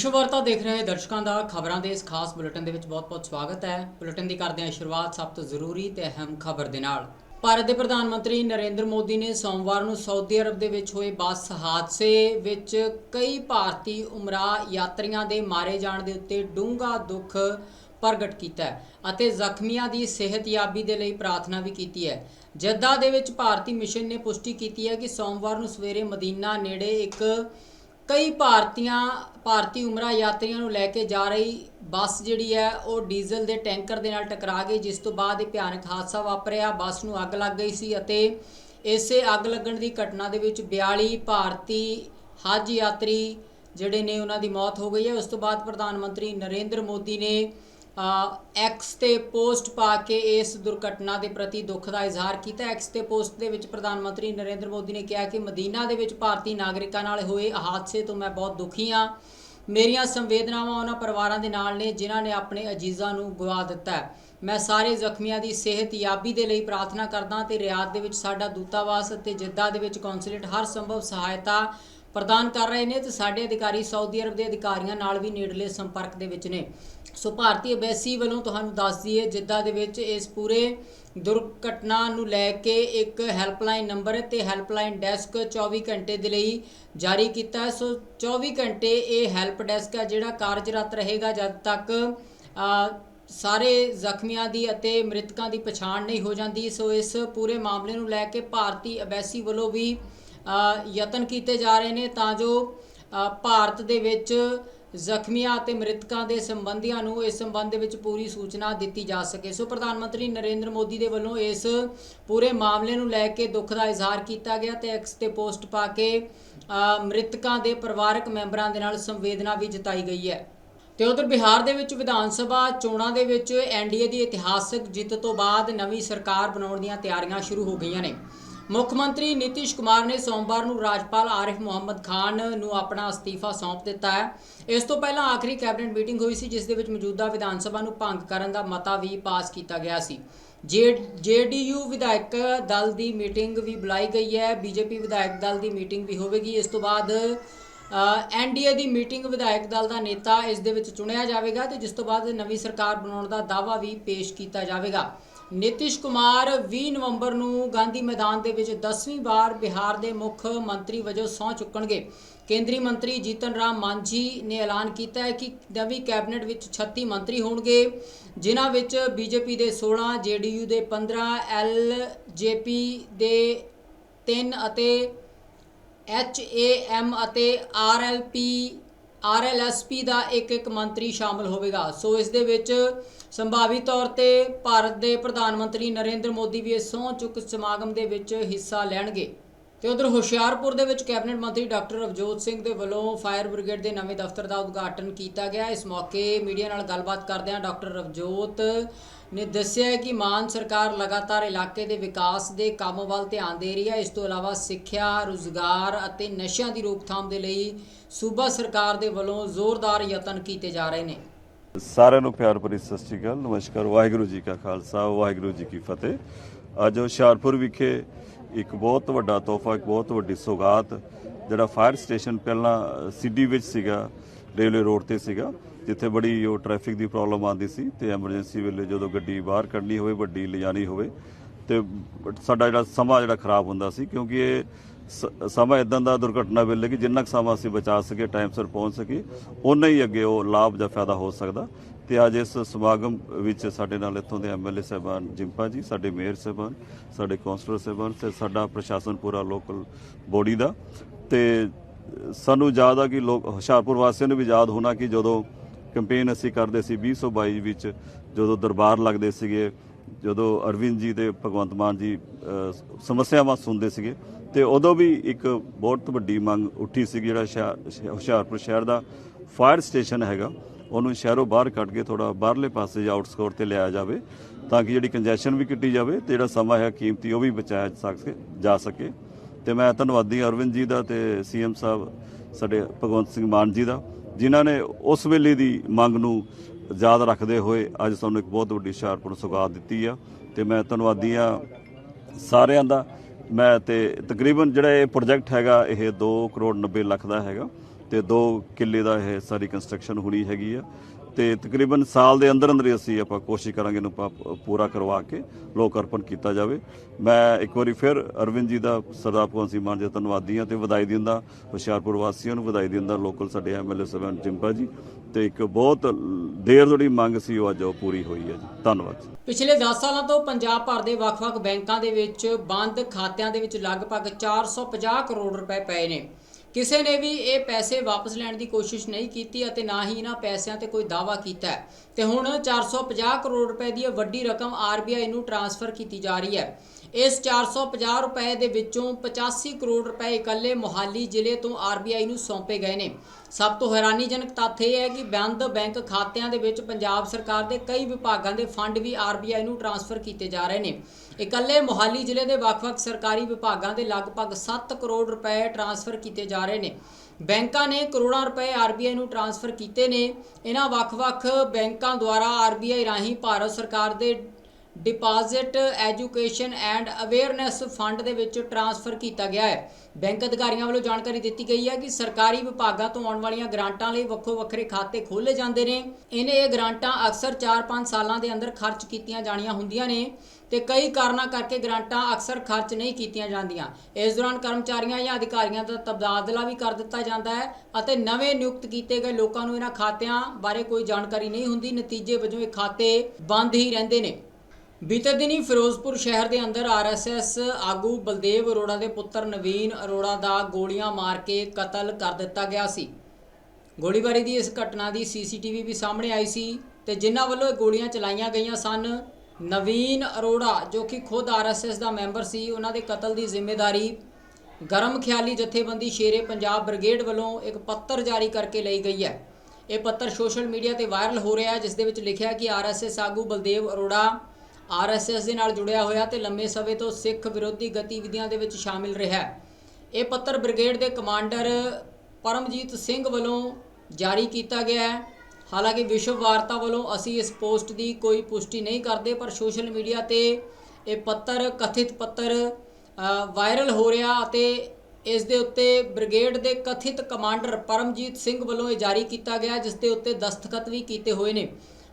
ਵਿਸ਼ਵ ਵਾਰਤਾ ਦੇਖ ਰਹੇ ਦਰਸ਼ਕਾਂ ਦਾ ਖਬਰਾਂ ਦੇ ਇਸ ਖਾਸ ਬੁਲੇਟਿਨ ਦੇ ਵਿੱਚ ਬਹੁਤ-ਬਹੁਤ ਸਵਾਗਤ ਹੈ। ਬੁਲੇਟਿਨ ਦੀ ਕਰਦੇ ਹਾਂ ਸ਼ੁਰੂਆਤ ਸਭ ਤੋਂ ਜ਼ਰੂਰੀ ਤੇ ਅਹਿਮ ਖਬਰ ਦੇ ਨਾਲ। ਭਾਰਤ ਦੇ ਪ੍ਰਧਾਨ ਮੰਤਰੀ ਨਰਿੰਦਰ ਮੋਦੀ ਨੇ ਸੋਮਵਾਰ ਨੂੰ ਸਾਊਦੀ ਅਰਬ ਦੇ ਵਿੱਚ ਹੋਏ ਬੱਸ ਹਾਦਸੇ ਵਿੱਚ ਕਈ ਭਾਰਤੀ ਉਮਰਾ ਯਾਤਰੀਆਂ ਦੇ ਮਾਰੇ ਜਾਣ ਦੇ ਉੱਤੇ ਡੂੰਘਾ ਦੁੱਖ ਪ੍ਰਗਟ ਕੀਤਾ ਅਤੇ ਜ਼ਖਮੀਆਂ ਦੀ ਸਿਹਤਯਾਬੀ ਦੇ ਲਈ ਪ੍ਰਾਰਥਨਾ ਵੀ ਕੀਤੀ ਹੈ। ਜੱਦਾ ਦੇ ਵਿੱਚ ਭਾਰਤੀ ਮਿਸ਼ਨ ਨੇ ਪੁਸ਼ਟੀ ਕੀਤੀ ਹੈ ਕਿ ਸੋਮਵਾਰ ਨੂੰ ਸਵੇਰੇ ਮਦੀਨਾ ਨੇੜੇ ਇੱਕ ਕਈ ਭਾਰਤੀਆਂ, ਭਾਰਤੀ ਉਮਰਾ ਯਾਤਰੀਆਂ ਨੂੰ ਲੈ ਕੇ ਜਾ ਰਹੀ ਬੱਸ ਜਿਹੜੀ ਹੈ, ਉਹ ਡੀਜ਼ਲ ਦੇ ਟੈਂਕਰ ਦੇ ਨਾਲ ਟਕਰਾ ਗਈ, ਜਿਸ ਤੋਂ ਬਾਅਦ ਇਹ ਭਿਆਨਕ ਹਾਦਸਾ ਵਾਪਰਿਆ। ਬੱਸ ਨੂੰ ਅੱਗ ਲੱਗ ਗਈ ਸੀ ਅਤੇ ਇਸੇ ਅੱਗ ਲੱਗਣ ਦੀ ਘਟਨਾ ਦੇ ਵਿੱਚ 42 ਭਾਰਤੀ ਹੱਜ ਯਾਤਰੀ ਜਿਹੜੇ ਨੇ, ਉਹਨਾਂ ਦੀ ਮੌਤ ਹੋ ਗਈ ਹੈ। ਉਸ ਤੋਂ ਬਾਅਦ ਪ੍ਰਧਾਨ ਮੰਤਰੀ ਨਰਿੰਦਰ ਮੋਦੀ ਨੇ ਐਕਸ ਤੇ ਪੋਸਟ ਪਾ ਕੇ ਇਸ ਦੁਰਘਟਨਾ ਦੇ ਪ੍ਰਤੀ ਦੁੱਖ ਦਾ ਇਜ਼ਹਾਰ ਕੀਤਾ। ਐਕਸ ਤੇ ਪੋਸਟ ਦੇ ਵਿੱਚ ਪ੍ਰਧਾਨ ਮੰਤਰੀ ਨਰਿੰਦਰ ਮੋਦੀ ਨੇ ਕਿਹਾ ਕਿ ਮਦੀਨਾ ਦੇ ਵਿੱਚ ਭਾਰਤੀ ਨਾਗਰਿਕਾਂ ਨਾਲ ਹੋਏ ਹਾਦਸੇ ਤੋਂ ਮੈਂ ਬਹੁਤ ਦੁਖੀ ਹਾਂ। ਮੇਰੀਆਂ ਸੰਵੇਦਨਾਵਾਂ ਉਹਨਾਂ ਪਰਿਵਾਰਾਂ ਦੇ ਨਾਲ ਨੇ ਜਿਨ੍ਹਾਂ ਨੇ ਆਪਣੇ ਅਜੀਜ਼ਾਂ ਨੂੰ ਗਵਾ ਦਿੱਤਾ ਹੈ। ਮੈਂ ਸਾਰੇ ਜ਼ਖਮੀਆਂ ਦੀ ਸਿਹਤਯਾਬੀ ਦੇ ਲਈ ਪ੍ਰਾਰਥਨਾ ਕਰਦਾ ਤੇ ਰਿਆਦ ਦੇ ਵਿੱਚ ਸਾਡਾ ਦੂਤਾਵਾਸ ਅਤੇ ਜਿੱਦਾ ਦੇ ਵਿੱਚ ਕੌਂਸੂਲੇਟ ਹਰ ਸੰਭਵ ਸਹਾਇਤਾ ਪ੍ਰਦਾਨ ਕਰ ਰਹੇ ਨੇ ਤੇ ਸਾਡੇ ਅਧਿਕਾਰੀ ਸਾਊਦੀ ਅਰਬ ਦੇ ਅਧਿਕਾਰੀਆਂ ਨਾਲ ਵੀ ਨੇੜਲੇ ਸੰਪਰਕ ਦੇ ਵਿੱਚ ਨੇ। ਸੋ ਭਾਰਤੀ ਐਮਬੈਸੀ ਵੱਲੋਂ ਤੁਹਾਨੂੰ ਦੱਸ ਦਈਏ, ਜਿੱਦਾਂ ਦੇ ਵਿੱਚ ਇਸ ਪੂਰੇ ਦੁਰਘਟਨਾ ਨੂੰ ਲੈ ਕੇ ਇੱਕ ਹੈਲਪਲਾਈਨ ਨੰਬਰ ਹੈ ਤੇ ਹੈਲਪਲਾਈਨ ਡੈਸਕ 24 ਘੰਟੇ ਦੇ ਲਈ ਜਾਰੀ ਕੀਤਾ। ਸੋ 24 ਘੰਟੇ ਇਹ ਹੈਲਪ ਡੈਸਕ ਹੈ ਜਿਹੜਾ ਕਾਰਜਰਤ ਰਹੇਗਾ, ਜਦ ਤੱਕ ਸਾਰੇ ਜ਼ਖਮੀਆਂ ਦੀ ਅਤੇ ਮ੍ਰਿਤਕਾਂ ਦੀ ਪਛਾਣ ਨਹੀਂ ਹੋ ਜਾਂਦੀ। ਸੋ ਇਸ ਪੂਰੇ ਮਾਮਲੇ ਨੂੰ ਲੈ ਕੇ ਭਾਰਤੀ ਐਮਬੈਸੀ ਵੱਲੋਂ ਵੀ ਯਤਨ ਕੀਤੇ ਜਾ ਰਹੇ ਨੇ ਤਾਂ ਜੋ ਭਾਰਤ ਦੇ ਵਿੱਚ ਜ਼ਖਮੀਆਂ ਅਤੇ ਮ੍ਰਿਤਕਾਂ ਦੇ ਸੰਬੰਧੀਆਂ ਨੂੰ ਇਸ ਸੰਬੰਧ ਦੇ ਵਿੱਚ ਪੂਰੀ ਸੂਚਨਾ ਦਿੱਤੀ ਜਾ ਸਕੇ। ਸੋ ਪ੍ਰਧਾਨ ਮੰਤਰੀ ਨਰਿੰਦਰ ਮੋਦੀ ਦੇ ਵੱਲੋਂ ਇਸ ਪੂਰੇ ਮਾਮਲੇ ਨੂੰ ਲੈ ਕੇ ਦੁੱਖ ਦਾ ਇਜ਼ਹਾਰ ਕੀਤਾ ਗਿਆ ਤੇ ਐਕਸ ਤੇ ਪੋਸਟ ਪਾ ਕੇ ਮ੍ਰਿਤਕਾਂ ਦੇ ਪਰਿਵਾਰਕ ਮੈਂਬਰਾਂ ਦੇ ਨਾਲ ਸੰਵੇਦਨਾ ਵੀ ਜਤਾਈ ਗਈ ਹੈ। ਤੇ ਉਧਰ ਬਿਹਾਰ ਦੇ ਵਿੱਚ ਵਿਧਾਨ ਸਭਾ ਚੋਣਾਂ ਦੇ ਵਿੱਚ ਐਨਡੀਏ ਦੀ ਇਤਿਹਾਸਕ ਜਿੱਤ ਤੋਂ ਬਾਅਦ ਨਵੀਂ ਸਰਕਾਰ ਬਣਾਉਣ ਦੀਆਂ ਤਿਆਰੀਆਂ ਸ਼ੁਰੂ ਹੋ ਗਈਆਂ ਨੇ। ਮੁੱਖ ਮੰਤਰੀ ਨਿਤਿਸ਼ ਕੁਮਾਰ ਨੇ ਸੋਮਵਾਰ ਨੂੰ ਰਾਜਪਾਲ ਆਰਿਫ ਮੁਹੰਮਦ ਖਾਨ ਨੂੰ ਆਪਣਾ ਅਸਤੀਫਾ ਸੌਂਪ ਦਿੱਤਾ ਹੈ। ਇਸ ਤੋਂ ਪਹਿਲਾਂ ਆਖਰੀ ਕੈਬਨਿਟ ਮੀਟਿੰਗ ਹੋਈ ਸੀ, ਜਿਸ ਦੇ ਵਿੱਚ ਮੌਜੂਦਾ ਵਿਧਾਨ ਸਭਾ ਨੂੰ ਭੰਗ ਕਰਨ ਦਾ ਮਤਾ ਵੀ ਪਾਸ ਕੀਤਾ ਗਿਆ ਸੀ। ਜੇਡੀਯੂ ਵਿਧਾਇਕ ਦਲ ਦੀ ਮੀਟਿੰਗ ਵੀ ਬੁਲਾਈ ਗਈ ਹੈ ਬੀਜੇਪੀ ਵਿਧਾਇਕ ਦਲ ਦੀ ਮੀਟਿੰਗ ਵੀ ਹੋਵੇਗੀ। ਇਸ ਤੋਂ ਬਾਅਦ ਐਨਡੀਏ ਦੀ ਮੀਟਿੰਗ ਵਿਧਾਇਕ ਦਲ ਦਾ ਨੇਤਾ ਇਸ ਦੇ ਵਿੱਚ ਚੁਣਿਆ ਜਾਵੇਗਾ ਤੇ ਜਿਸ ਤੋਂ ਬਾਅਦ ਨਵੀਂ ਸਰਕਾਰ ਬਣਾਉਣ ਦਾ ਦਾਅਵਾ ਵੀ ਪੇਸ਼ ਕੀਤਾ ਜਾਵੇਗਾ। ਨਿਤਿਸ਼ ਕੁਮਾਰ 20 ਨਵੰਬਰ ਨੂੰ ਗਾਂਧੀ ਮੈਦਾਨ ਦੇ ਵਿੱਚ 10ਵੀਂ ਵਾਰ ਬਿਹਾਰ ਦੇ ਮੁੱਖ ਮੰਤਰੀ ਵਜੋਂ ਸਹੁੰ ਚੁੱਕਣਗੇ। ਕੇਂਦਰੀ ਮੰਤਰੀ ਜੀਤਨ ਰਾਮ ਮਾਂਝੀ ਨੇ ਐਲਾਨ ਕੀਤਾ ਹੈ ਕਿ ਨਵੀਂ ਕੈਬਨਿਟ ਵਿੱਚ 36 ਮੰਤਰੀ ਹੋਣਗੇ, ਜਿਨ੍ਹਾਂ ਵਿੱਚ ਬੀਜੇਪੀ ਦੇ 16 ਜੇਡੀਯੂ ਦੇ 15 ਐਲਜੇਪੀ ਦੇ 3 ਅਤੇ ਐਚ ਏ ਐਮ ਅਤੇ R L P R L S P ਦਾ ਇੱਕ ਇੱਕ ਮੰਤਰੀ ਸ਼ਾਮਲ ਹੋਵੇਗਾ। ਸੋ ਇਸ ਦੇ ਵਿੱਚ ਸੰਭਾਵੀ ਤੌਰ ਤੇ ਭਾਰਤ ਦੇ ਪ੍ਰਧਾਨ ਮੰਤਰੀ ਨਰਿੰਦਰ ਮੋਦੀ ਵੀ ਇਸ ਸਹੁੰ ਚੁੱਕ ਸਮਾਗਮ ਦੇ ਵਿੱਚ ਹਿੱਸਾ ਲੈਣਗੇ। ਤੇ ਉਧਰ ਹੁਸ਼ਿਆਰਪੁਰ ਦੇ ਵਿੱਚ ਕੈਬਨਿਟ ਮੰਤਰੀ ਡਾਕਟਰ ਰਵਜੋਤ ਸਿੰਘ ਦੇ ਵੱਲੋਂ ਫਾਇਰ ਬ੍ਰਿਗੇਡ ਦੇ ਨਵੇਂ ਦਫ਼ਤਰ ਦਾ ਉਦਘਾਟਨ ਕੀਤਾ ਗਿਆ। ਇਸ ਮੌਕੇ ਮੀਡੀਆ ਨਾਲ ਗੱਲਬਾਤ ਕਰਦਿਆਂ ਡਾਕਟਰ ਰਵਜੋਤ ਨੇ ਦੱਸਿਆ ਕਿ ਮਾਨ ਸਰਕਾਰ ਲਗਾਤਾਰ ਇਲਾਕੇ ਦੇ ਵਿਕਾਸ ਦੇ ਕੰਮ ਵੱਲ ਧਿਆਨ ਦੇ ਰਹੀ ਹੈ। ਇਸ ਤੋਂ ਇਲਾਵਾ ਸਿੱਖਿਆ, ਰੁਜ਼ਗਾਰ ਅਤੇ ਨਸ਼ਿਆਂ ਦੀ ਰੋਕਥਾਮ ਦੇ ਲਈ ਸੂਬਾ ਸਰਕਾਰ ਦੇ ਵੱਲੋਂ ਜ਼ੋਰਦਾਰ ਯਤਨ ਕੀਤੇ ਜਾ ਰਹੇ ਨੇ। ਸਾਰਿਆਂ ਨੂੰ ਪਿਆਰ ਭਰੀ ਸਤਿ ਸ਼੍ਰੀ ਅਕਾਲ, ਨਮਸਕਾਰ, ਵਾਹਿਗੁਰੂ ਜੀ ਕਾ ਖਾਲਸਾ, ਵਾਹਿਗੁਰੂ ਜੀ ਕੀ ਫਤਿਹ। ਅੱਜ ਹੁਸ਼ਿਆਰਪੁਰ ਵਿਖੇ ਇੱਕ ਬਹੁਤ ਵੱਡਾ ਤੋਹਫਾ, ਇੱਕ ਬਹੁਤ ਵੱਡੀ ਸੌਗਾਤ, ਜਿਹੜਾ ਫਾਇਰ ਸਟੇਸ਼ਨ ਪਹਿਲਾਂ ਸਿੱਡੀ ਵਿੱਚ ਸੀਗਾ, ਰੇਲਵੇ ਰੋਡ ਤੇ ਸੀਗਾ, ਜਿੱਥੇ ਬੜੀ ਉਹ ਟ੍ਰੈਫਿਕ ਦੀ ਪ੍ਰੋਬਲਮ ਆਉਂਦੀ ਸੀ ਤੇ ਐਮਰਜੈਂਸੀ ਵੇਲੇ ਜਦੋਂ ਗੱਡੀ ਬਾਹਰ ਕੱਢਣੀ ਹੋਵੇ, ਵੱਡੀ ਲਿਜਾਣੀ ਹੋਵੇ, ਤੇ ਸਾਡਾ ਜਿਹੜਾ ਸਮਾਂ ਜਿਹੜਾ ਖਰਾਬ ਹੁੰਦਾ ਸੀ, ਕਿਉਂਕਿ ਇਹ ਸਮਾਂ ਇਦਾਂ ਦਾ ਦੁਰਘਟਨਾ ਵੇਲੇ ਕਿ ਜਿੰਨਾ ਕੁ ਸਮਾਂ ਅਸੀਂ ਬਚਾ ਸਕੇ ਟਾਈਮ ਸਿਰ ਪਹੁੰਚ ਸਕੇ ਉਨਾ ਹੀ ਅੱਗੇ ਉਹ ਲਾਭ ਜਾਂ ਫਾਇਦਾ ਹੋ ਸਕਦਾ। ਤੇ ਅੱਜ ਇਸ ਸਮਾਗਮ ਵਿੱਚ ਸਾਡੇ ਨਾਲ ਇੱਥੋਂ ਦੇ ਐਮਐਲਏ ਸਾਹਿਬਾਨ ਜਿੰਪਾ ਜੀ, ਸਾਡੇ ਮੇਅਰ ਸਾਹਿਬਾਨ, ਸਾਡੇ ਕੌਂਸਲਰ ਸਾਹਿਬਾਨ ਤੇ ਸਾਡਾ ਪ੍ਰਸ਼ਾਸਨ ਪੂਰਾ ਲੋਕਲ ਬੋਡੀ ਦਾ। ਤੇ ਸਾਨੂੰ ਯਾਦ ਆ ਕਿ ਲੋਕ ਹੁਸ਼ਿਆਰਪੁਰ ਵਾਸੀਆਂ ਨੂੰ ਵੀ ਯਾਦ ਹੋਣਾ ਕਿ ਜਦੋਂ ਕੈਂਪੇਨ ਅਸੀਂ ਕਰਦੇ ਸੀ 2022 ਵਿੱਚ, ਜਦੋਂ ਦਰਬਾਰ ਲੱਗਦੇ ਸੀਗੇ, ਜਦੋਂ ਅਰਵਿੰਦ ਜੀ ਤੇ ਭਗਵੰਤ ਮਾਨ ਜੀ ਸਮੱਸਿਆਵਾਂ ਸੁਣਦੇ ਸੀਗੇ ਤੇ ਉਦੋਂ ਵੀ ਇੱਕ ਬਹੁਤ ਵੱਡੀ ਮੰਗ ਉੱਠੀ ਸੀ ਜਿਹੜਾ ਹੁਸ਼ਿਆਰ- ਹੁਸ਼ਿਆਰਪੁਰ ਸ਼ਹਿਰ ਦਾ ਫਾਇਰ ਸਟੇਸ਼ਨ ਹੈਗਾ, ਉਹਨੂੰ ਸ਼ਹਿਰੋਂ ਬਾਹਰ ਕੱਢ ਕੇ ਥੋੜਾ ਬਾਹਰਲੇ ਪਾਸੇ ਜਾਂ ਆਊਟਸਕੋਰ ਤੇ ਲਿਆਇਆ ਜਾਵੇ ਤਾਂ ਕਿ ਜਿਹੜੀ ਕੰਜੈਸ਼ਨ ਵੀ ਕੱਟੀ ਜਾਵੇ ਤੇ ਜਿਹੜਾ ਸਮਾਂ ਹੈ ਕੀਮਤੀ ਉਹ ਵੀ ਬਚਾਇਆ ਜਾ ਸਕੇ ਜਾ ਸਕੇ। ਤੇ ਮੈਂ ਧੰਨਵਾਦੀ ਅਰਵਿੰਦ ਜੀ ਦਾ ਤੇ ਸੀਐਮ ਸਾਹਿਬ ਸਾਡੇ ਭਗਵੰਤ ਸਿੰਘ ਮਾਨ ਜੀ ਦਾ, ਜਿਨ੍ਹਾਂ ਨੇ ਉਸ ਵੇਲੇ ਦੀ ਮੰਗ ਨੂੰ ਯਾਦ ਰੱਖਦੇ ਹੋਏ ਅੱਜ ਸਾਨੂੰ ਇੱਕ ਬਹੁਤ ਵੱਡੀ ਹੁਸ਼ਿਆਰਪੁਰ ਸੁਗਾਤ ਦਿੱਤੀ ਆ। ਤੇ ਮੈਂ ਧੰਨਵਾਦੀ ਆ ਸਾਰਿਆਂ ਦਾ ਮੈਂ ਤੇ ਤਕਰੀਬਨ ਜਿਹੜਾ ਇਹ ਪ੍ਰੋਜੈਕਟ ਹੈਗਾ, ਇਹ 2 ਕਰੋੜ 90 ਲੱਖ ਦਾ ਹੈਗਾ ਤੇ 2 ਕਿੱਲੇ ਦਾ ਇਹ ਸਾਰੀ ਕੰਸਟਰਕਸ਼ਨ ਹੋਣੀ ਹੈਗੀ ਆ। ਤੇ ਤਕਰੀਬਨ ਸਾਲ ਦੇ ਅੰਦਰ ਅੰਦਰ ਹੀ ਅਸੀਂ ਆਪਾਂ ਕੋਸ਼ਿਸ਼ ਕਰਾਂਗੇ ਇਹਨੂੰ ਪਾ- ਪੂਰਾ ਕਰਵਾ ਕੇ ਲੋਕ ਅਰਪਣ ਕੀਤਾ ਜਾਵੇ। ਮੈਂ ਇੱਕ ਵਾਰੀ ਫਿਰ ਅਰਵਿੰਦ ਜੀ ਦਾ ਸਰਦਾਰ ਭਗਵੰਤ ਸਿੰਘ ਮਾਨ ਜੀ ਦਾ ਧੰਨਵਾਦੀ ਹਾਂ ਤੇ ਵਧਾਈ ਦਿੰਦਾ ਹੁਸ਼ਿਆਰਪੁਰ ਵਾਸੀਆਂ ਨੂੰ ਵਧਾਈ ਦਿੰਦਾ ਲੋਕਲ ਸਾਡੇ ਐਮਐਲਏ ਸਾਹਿਬਾਨ ਚਿੰਪਾ ਜੀ ਤੇ ਇੱਕ ਬਹੁਤ ਦੇਰ ਤੋਂ ਜਿਹੜੀ ਮੰਗ ਸੀ ਉਹ ਅੱਜ ਉਹ ਪੂਰੀ ਹੋਈ ਹੈ ਜੀ। ਧੰਨਵਾਦ ਜੀ। ਪਿਛਲੇ 10 ਸਾਲਾਂ ਤੋਂ ਪੰਜਾਬ ਭਰ ਦੇ ਵੱਖ-ਵੱਖ ਬੈਂਕਾਂ ਦੇ ਵਿੱਚ ਬੰਦ ਖਾਤਿਆਂ ਦੇ ਵਿੱਚ ਲਗਭਗ 450 ਕਰੋੜ ਰੁਪਏ ਪਏ ਨੇ। ਕਿਸੇ ਨੇ ਵੀ ਇਹ ਪੈਸੇ ਵਾਪਸ ਲੈਣ ਦੀ ਕੋਸ਼ਿਸ਼ ਨਹੀਂ ਕੀਤੀ ਅਤੇ ਨਾ ਹੀ ਇਹਨਾਂ ਪੈਸਿਆਂ ਤੇ ਕੋਈ ਦਾਅਵਾ ਕੀਤਾ ਹੈ। ਤੇ ਹੁਣ 450 ਕਰੋੜ ਰੁਪਏ ਦੀ ਵੱਡੀ ਰਕਮ ਆਰਬੀਆਈ ਨੂੰ ਟ੍ਰਾਂਸਫਰ ਕੀਤੀ ਜਾ ਰਹੀ ਹੈ। ਇਸ 450 ਰੁਪਏ ਦੇ ਵਿੱਚੋਂ 85 ਕਰੋੜ ਰੁਪਏ ਇਕੱਲੇ ਮੋਹਾਲੀ ਜ਼ਿਲ੍ਹੇ ਤੋਂ ਆਰਬੀਆਈ ਨੂੰ ਸੌਂਪੇ ਗਏ ਨੇ। ਸਭ ਤੋਂ ਹੈਰਾਨੀਜਨਕ ਤੱਥ ਇਹ ਹੈ ਕਿ ਬੰਦ ਬੈਂਕ ਖਾਤਿਆਂ ਦੇ ਵਿੱਚ ਪੰਜਾਬ ਸਰਕਾਰ ਦੇ ਕਈ ਵਿਭਾਗਾਂ ਦੇ ਫੰਡ ਵੀ ਆਰਬੀਆਈ ਨੂੰ ਟ੍ਰਾਂਸਫਰ ਕੀਤੇ ਜਾ ਰਹੇ ਨੇ। ਇਕੱਲੇ ਮੋਹਾਲੀ ਜ਼ਿਲ੍ਹੇ ਦੇ ਵੱਖ-ਵੱਖ ਸਰਕਾਰੀ ਵਿਭਾਗਾਂ ਦੇ ਲਗਭਗ 7 ਕਰੋੜ ਰੁਪਏ ਟ੍ਰਾਂਸਫਰ ਕੀਤੇ ਜਾ ਰਹੇ ਨੇ। ਬੈਂਕਾਂ ਨੇ ਕਰੋੜਾਂ ਰੁਪਏ ਆਰਬੀਆਈ ਨੂੰ ਟ੍ਰਾਂਸਫਰ ਕੀਤੇ ਨੇ। ਇਹਨਾਂ ਵੱਖ-ਵੱਖ ਬੈਂਕਾਂ ਦੁਆਰਾ ਆਰਬੀਆਈ ਰਾਹੀਂ ਭਾਰਤ ਸਰਕਾਰ ਦੇ deposit education and awareness fund ਦੇ ਵਿੱਚ ਟ੍ਰਾਂਸਫਰ ਕੀਤਾ ਗਿਆ ਹੈ। ਬੈਂਕ ਅਧਿਕਾਰੀਆਂ ਵੱਲੋਂ ਜਾਣਕਾਰੀ ਦਿੱਤੀ ਗਈ ਹੈ ਕਿ ਸਰਕਾਰੀ ਵਿਭਾਗਾਂ ਤੋਂ ਆਉਣ ਵਾਲੀਆਂ ਗ੍ਰਾਂਟਾਂ ਲਈ ਵੱਖੋ ਵੱਖਰੇ ਖਾਤੇ ਖੋਲ੍ਹੇ ਜਾਂਦੇ ਨੇ। ਇਹਨੇ ਇਹ ਗ੍ਰਾਂਟਾਂ ਅਕਸਰ 4-5 ਸਾਲਾਂ ਦੇ ਅੰਦਰ ਖਰਚ ਕੀਤੀਆਂ ਜਾਣੀਆਂ ਹੁੰਦੀਆਂ ਨੇ ਤੇ ਕਈ ਕਾਰਨਾਂ ਕਰਕੇ ਗ੍ਰਾਂਟਾਂ ਅਕਸਰ ਖਰਚ ਨਹੀਂ ਕੀਤੀਆਂ ਜਾਂਦੀਆਂ। ਇਸ ਦੌਰਾਨ ਕਰਮਚਾਰੀਆਂ ਜਾਂ ਅਧਿਕਾਰੀਆਂ ਦਾ ਤਬਦਾਦਲਾ ਵੀ ਕਰ ਦਿੱਤਾ ਜਾਂਦਾ ਹੈ ਅਤੇ ਨਵੇਂ ਨਿਯੁਕਤ ਕੀਤੇ ਗਏ ਲੋਕਾਂ ਨੂੰ ਇਹਨਾਂ ਖਾਤਿਆਂ ਬਾਰੇ ਕੋਈ ਜਾਣਕਾਰੀ ਨਹੀਂ ਹੁੰਦੀ। ਨਤੀਜੇ ਵਜੋਂ ਇਹ ਖਾਤੇ ਬੰਦ ਹੀ ਰਹਿੰਦੇ ਨੇ। ਬੀਤੇ ਦਿਨੀ ਫਿਰੋਜ਼ਪੁਰ ਸ਼ਹਿਰ ਦੇ ਅੰਦਰ ਆਰਐਸਐਸ ਆਗੂ ਬਲਦੇਵ ਅਰੋੜਾ ਦੇ ਪੁੱਤਰ ਨਵੀਨ ਅਰੋੜਾ ਦਾ ਗੋਲੀਆਂ ਮਾਰ ਕੇ ਕਤਲ ਕਰ ਦਿੱਤਾ ਗਿਆ ਸੀ। ਗੋਲੀਬਾਰੀ ਦੀ ਇਸ ਘਟਨਾ ਦੀ ਸੀਸੀਟੀਵੀ ਵੀ ਸਾਹਮਣੇ ਆਈ ਸੀ ਤੇ ਜਿਨ੍ਹਾਂ ਵੱਲੋਂ ਇਹ ਗੋਲੀਆਂ ਚਲਾਈਆਂ ਗਈਆਂ ਸਨ, ਨਵੀਨ ਅਰੋੜਾ ਜੋ ਕਿ ਖੁਦ ਆਰਐਸਐਸ ਦਾ ਮੈਂਬਰ ਸੀ, ਉਹਨਾਂ ਦੇ ਕਤਲ ਦੀ ਜ਼ਿੰਮੇਵਾਰੀ ਗਰਮ ਖਿਆਲੀ ਜਥੇਬੰਦੀ ਸ਼ੇਰੇ ਪੰਜਾਬ ਬ੍ਰਿਗੇਡ ਵੱਲੋਂ ਇੱਕ ਪੱਤਰ ਜਾਰੀ ਕਰਕੇ ਲਈ ਗਈ ਹੈ। ਇਹ ਪੱਤਰ ਸੋਸ਼ਲ ਮੀਡੀਆ ਤੇ ਵਾਇਰਲ ਹੋ ਰਿਹਾ ਹੈ, ਜਿਸ ਦੇ ਵਿੱਚ ਲਿਖਿਆ ਕਿ ਆਰਐਸਐਸ ਆਗੂ ਬਲਦੇਵ ਅਰੋੜਾ ਆਰਐਸਐਸ ਦੇ ਨਾਲ ਜੁੜਿਆ ਹੋਇਆ ਤੇ ਲੰਮੇ ਸਮੇਂ ਤੋਂ ਸਿੱਖ ਵਿਰੋਧੀ ਗਤੀਵਿਧੀਆਂ ਦੇ ਵਿੱਚ ਸ਼ਾਮਿਲ ਰਿਹਾ ਹੈ। ਇਹ ਪੱਤਰ ਬ੍ਰਿਗੇਡ ਦੇ ਕਮਾਂਡਰ ਪਰਮਜੀਤ ਸਿੰਘ ਵੱਲੋਂ ਜਾਰੀ ਕੀਤਾ ਗਿਆ ਹੈ। ਹਾਲਾਂਕਿ ਵਿਸ਼ਵ ਵਾਰਤਾ ਵੱਲੋਂ ਅਸੀਂ ਇਸ ਪੋਸਟ ਦੀ ਕੋਈ ਪੁਸ਼ਟੀ ਨਹੀਂ ਕਰਦੇ, ਪਰ ਸੋਸ਼ਲ ਮੀਡੀਆ ਤੇ ਇਹ ਪੱਤਰ, ਕਥਿਤ ਪੱਤਰ ਵਾਇਰਲ ਹੋ ਰਿਹਾ ਅਤੇ ਇਸ ਦੇ ਉੱਤੇ ਬ੍ਰਿਗੇਡ ਦੇ ਕਥਿਤ ਕਮਾਂਡਰ ਪਰਮਜੀਤ ਸਿੰਘ ਵੱਲੋਂ ਇਹ ਜਾਰੀ ਕੀਤਾ ਗਿਆ, ਜਿਸ ਦੇ ਉੱਤੇ ਦਸਤਖਤ ਵੀ ਕੀਤੇ ਹੋਏ ਨੇ।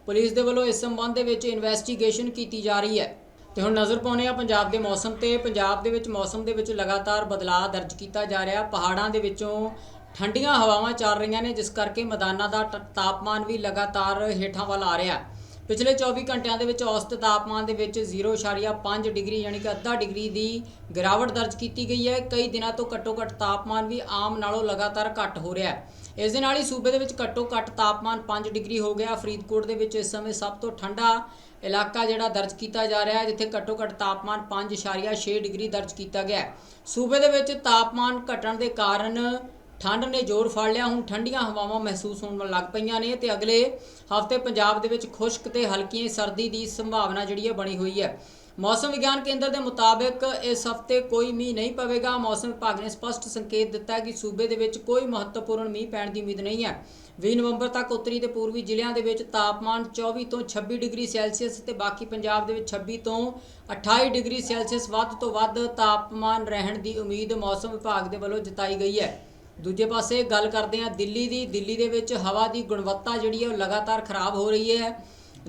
ਪੁਲਿਸ ਦੇ ਵੱਲੋਂ ਇਸ ਸੰਬੰਧ ਦੇ ਵਿੱਚ ਇਨਵੈਸਟੀਗੇਸ਼ਨ ਕੀਤੀ ਜਾ ਰਹੀ ਹੈ। ਤੇ ਹੁਣ ਨਜ਼ਰ ਪਾਉਂਦੇ ਆ ਪੰਜਾਬ ਦੇ ਮੌਸਮ ਤੇ। ਪੰਜਾਬ ਦੇ ਵਿੱਚ ਮੌਸਮ ਦੇ ਵਿੱਚ ਲਗਾਤਾਰ ਬਦਲਾਅ ਦਰਜ ਕੀਤਾ ਜਾ ਰਿਹਾ। ਪਹਾੜਾਂ ਦੇ ਵਿੱਚੋਂ ਠੰਡੀਆਂ ਹਵਾਵਾਂ ਚੱਲ ਰਹੀਆਂ ਨੇ, ਜਿਸ ਕਰਕੇ ਮੈਦਾਨਾਂ ਦਾ ਟ- ਤਾਪਮਾਨ ਵੀ ਲਗਾਤਾਰ ਹੇਠਾਂ ਵੱਲ ਆ ਰਿਹਾ। ਪਿਛਲੇ 24 ਘੰਟਿਆਂ ਦੇ ਵਿੱਚ ਔਸਤ ਤਾਪਮਾਨ ਦੇ ਵਿੱਚ 0.5 ਡਿਗਰੀ ਯਾਨੀ ਕਿ ਅੱਧਾ ਡਿਗਰੀ ਦੀ ਗਿਰਾਵਟ ਦਰਜ ਕੀਤੀ ਗਈ ਹੈ। ਕਈ ਦਿਨਾਂ ਤੋਂ ਘੱਟੋ-ਘੱਟ ਤਾਪਮਾਨ ਵੀ ਆਮ ਨਾਲੋਂ ਲਗਾਤਾਰ ਘੱਟ ਹੋ ਰਿਹਾ ਹੈ। ਇਸ ਦੇ ਨਾਲ ਹੀ ਸੂਬੇ ਦੇ ਵਿੱਚ ਘੱਟੋ-ਘੱਟ ਤਾਪਮਾਨ 5 ਡਿਗਰੀ ਹੋ ਗਿਆ। ਫਰੀਦਕੋਟ ਦੇ ਵਿੱਚ ਇਸ ਸਮੇਂ ਸਭ ਤੋਂ ਠੰਡਾ ਇਲਾਕਾ ਜਿਹੜਾ ਦਰਜ ਕੀਤਾ ਜਾ ਰਿਹਾ ਹੈ, ਜਿੱਥੇ ਘੱਟੋ-ਘੱਟ ਤਾਪਮਾਨ 5.6 ਡਿਗਰੀ ਦਰਜ ਕੀਤਾ ਗਿਆ ਸੂਬੇ ਦੇ ਵਿੱਚ ਤਾਪਮਾਨ ਘਟਣ ਦੇ ਕਾਰਨ ਠੰਡ ਨੇ ਜ਼ੋਰ ਫੜ ਲਿਆ। ਹੁਣ ਠੰਡੀਆਂ ਹਵਾਵਾਂ ਮਹਿਸੂਸ ਹੋਣ ਲੱਗ ਪਈਆਂ ਨੇ ਤੇ ਅਗਲੇ ਹਫ਼ਤੇ ਪੰਜਾਬ ਦੇ ਵਿੱਚ ਖੁਸ਼ਕ ਤੇ ਹਲਕੀ ਸਰਦੀ ਦੀ ਸੰਭਾਵਨਾ ਜਿਹੜੀ ਹੈ ਬਣੀ ਹੋਈ ਹੈ। ਮੌਸਮ ਵਿਗਿਆਨ ਕੇਂਦਰ ਦੇ ਮੁਤਾਬਕ ਇਸ ਹਫ਼ਤੇ ਕੋਈ ਮੀਂਹ ਨਹੀਂ ਪਵੇਗਾ। ਮੌਸਮ ਵਿਭਾਗ ਨੇ ਸਪਸ਼ਟ ਸੰਕੇਤ ਦਿੱਤਾ ਕਿ ਸੂਬੇ ਦੇ ਵਿੱਚ ਕੋਈ ਮਹੱਤਵਪੂਰਨ ਮੀਂਹ ਪੈਣ ਦੀ ਉਮੀਦ ਨਹੀਂ ਹੈ। 20 ਨਵੰਬਰ ਤੱਕ ਉੱਤਰੀ ਤੇ ਪੂਰਬੀ ਜ਼ਿਲ੍ਹਿਆਂ ਦੇ ਵਿੱਚ ਤਾਪਮਾਨ 24 ਤੋਂ 26 ਡਿਗਰੀ ਸੈਲਸੀਅਸ ਤੇ ਬਾਕੀ ਪੰਜਾਬ ਦੇ ਵਿੱਚ 26 ਤੋਂ 28 ਡਿਗਰੀ ਸੈਲਸੀਅਸ ਵੱਧ ਤੋਂ ਵੱਧ ਤਾਪਮਾਨ ਰਹਿਣ ਦੀ ਉਮੀਦ ਮੌਸਮ ਵਿਭਾਗ ਦੇ ਵੱਲੋਂ ਜਤਾਈ ਗਈ ਹੈ। ਦੂਜੇ ਪਾਸੇ ਗੱਲ ਕਰਦੇ ਹਾਂ ਦਿੱਲੀ ਦੀ। ਦਿੱਲੀ ਦੇ ਵਿੱਚ ਹਵਾ ਦੀ ਗੁਣਵੱਤਾ ਜਿਹੜੀ ਹੈ ਉਹ ਲਗਾਤਾਰ ਖਰਾਬ ਹੋ ਰਹੀ ਹੈ।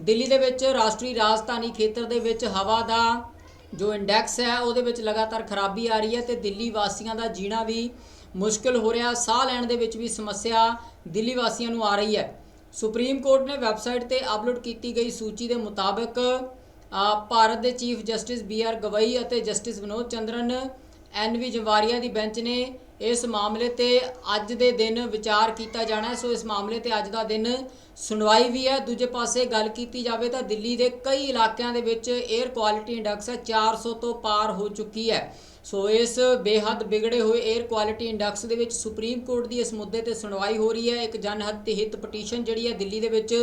ਦਿੱਲੀ ਦੇ ਵਿੱਚ ਰਾਸ਼ਟਰੀ ਰਾਜਧਾਨੀ ਖੇਤਰ ਦੇ ਵਿੱਚ ਹਵਾ ਦਾ ਜੋ ਇੰਡੈਕਸ ਹੈ, ਉਹਦੇ ਵਿੱਚ ਲਗਾਤਾਰ ਖਰਾਬੀ ਆ ਰਹੀ ਹੈ ਤੇ ਦਿੱਲੀ ਵਾਸੀਆਂ ਦਾ ਜੀਣਾ ਵੀ ਮੁਸ਼ਕਲ ਹੋ ਰਿਹਾ। ਸਾਹ ਲੈਣ ਦੇ ਵਿੱਚ ਵੀ ਸਮੱਸਿਆ ਦਿੱਲੀ ਵਾਸੀਆਂ ਨੂੰ ਆ ਰਹੀ ਹੈ। ਸੁਪਰੀਮ ਕੋਰਟ ਨੇ ਵੈਬਸਾਈਟ ਤੇ ਅਪਲੋਡ ਕੀਤੀ ਗਈ ਸੂਚੀ ਦੇ ਮੁਤਾਬਕ ਭਾਰਤ ਦੇ chief justice B R Gavai ਅਤੇ justice Vinod Chandran, N V ਜਵਾਰੀਆ ਦੀ ਬੈਂਚ ਨੇ ਇਸ ਮਾਮਲੇ ਤੇ ਅੱਜ ਦੇ ਦਿਨ ਵਿਚਾਰ ਕੀਤਾ ਜਾਣਾ ਹੈ। ਸੋ ਇਸ ਮਾਮਲੇ ਤੇ ਅੱਜ ਦਾ ਦਿਨ ਸੁਣਵਾਈ ਵੀ ਹੈ। ਦੂਜੇ ਪਾਸੇ ਗੱਲ ਕੀਤੀ ਜਾਵੇ ਤਾਂ ਦਿੱਲੀ ਦੇ ਕਈ ਇਲਾਕਿਆਂ ਦੇ ਵਿੱਚ 에ਅਰ ਕੁਆਲਿਟੀ ਇੰਡੈਕਸ ਹੈ 400 ਤੋਂ ਪਾਰ ਹੋ ਚੁੱਕੀ ਹੈ। ਸੋ ਇਸ ਬੇਹੱਦ ਵਿਗੜੇ ਹੋਏ 에ਅਰ ਕੁਆਲਿਟੀ ਇੰਡੈਕਸ ਦੇ ਵਿੱਚ ਸੁਪਰੀਮ ਕੋਰਟ ਦੀ ਇਸ ਮੁੱਦੇ ਤੇ ਸੁਣਵਾਈ ਹੋ ਰਹੀ ਹੈ। ਇੱਕ ਜਨਹਿਤ ਹਿੱਤ ਪਟੀਸ਼ਨ ਜਿਹੜੀ ਹੈ ਦਿੱਲੀ ਦੇ ਵਿੱਚ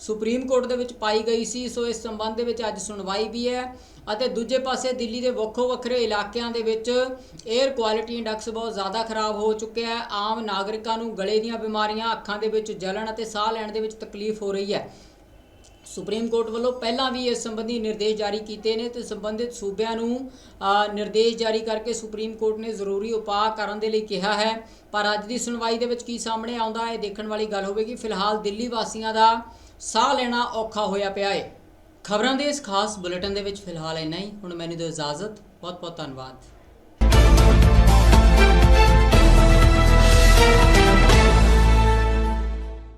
ਸੁਪਰੀਮ ਕੋਰਟ ਦੇ ਵਿੱਚ ਪਾਈ ਗਈ ਸੀ। ਸੋ ਇਸ ਸੰਬੰਧ ਦੇ ਵਿੱਚ ਅੱਜ ਸੁਣਵਾਈ ਵੀ ਹੈ। ਅਤੇ ਦੂਜੇ ਪਾਸੇ ਦਿੱਲੀ ਦੇ ਵੱਖੋ ਵੱਖਰੇ ਇਲਾਕਿਆਂ ਦੇ ਵਿੱਚ 에ਅਰ ਕੁਆਲਿਟੀ ਇੰਡੈਕਸ ਬਹੁਤ ਜ਼ਿਆਦਾ ਖਰਾਬ ਹੋ ਚੁੱਕਿਆ ਹੈ। ਆਮ ਨਾਗਰਿਕਾਂ ਨੂੰ ਗਲੇ ਦੀਆਂ ਬਿਮਾਰੀਆਂ, ਅੱਖਾਂ ਦੇ ਵਿੱਚ ਜਲਣ ਅਤੇ ਸਾਹ ਲੈਣ ਦੇ ਵਿੱਚ ਤਕਲੀਫ ਹੋ ਰਹੀ ਹੈ। ਸੁਪਰੀਮ ਕੋਰਟ ਵੱਲੋਂ ਪਹਿਲਾਂ ਵੀ ਇਸ ਸੰਬੰਧੀ ਨਿਰਦੇਸ਼ ਜਾਰੀ ਕੀਤੇ ਨੇ ਤੇ ਸੰਬੰਧਿਤ ਸੂਬਿਆਂ ਨੂੰ ਨਿਰਦੇਸ਼ ਜਾਰੀ ਕਰਕੇ ਸੁਪਰੀਮ ਕੋਰਟ ਨੇ ਜ਼ਰੂਰੀ ਉਪਾਅ ਕਰਨ ਦੇ ਲਈ ਕਿਹਾ ਹੈ। ਪਰ ਅੱਜ ਦੀ ਸੁਣਵਾਈ ਦੇ ਵਿੱਚ ਕੀ ਸਾਹਮਣੇ ਆਉਂਦਾ ਹੈ ਦੇਖਣ ਵਾਲੀ ਗੱਲ ਹੋਵੇਗੀ। ਫਿਲਹਾਲ ਦਿੱਲੀ ਵਾਸੀਆਂ ਦਾ ਸਾਹ ਲੈਣਾ ਔਖਾ ਹੋਇਆ ਪਿਆ ਹੈ। ਖਬਰਾਂ ਦੇ ਇਸ ਖਾਸ ਬੁਲੇਟਿਨ ਦੇ ਵਿੱਚ ਫਿਲਹਾਲ ਇੰਨਾ ਹੀ। ਹੁਣ ਮੈਨੂੰ ਦਿਓ ਇਜਾਜ਼ਤ। ਬਹੁਤ ਬਹੁਤ ਧੰਨਵਾਦ।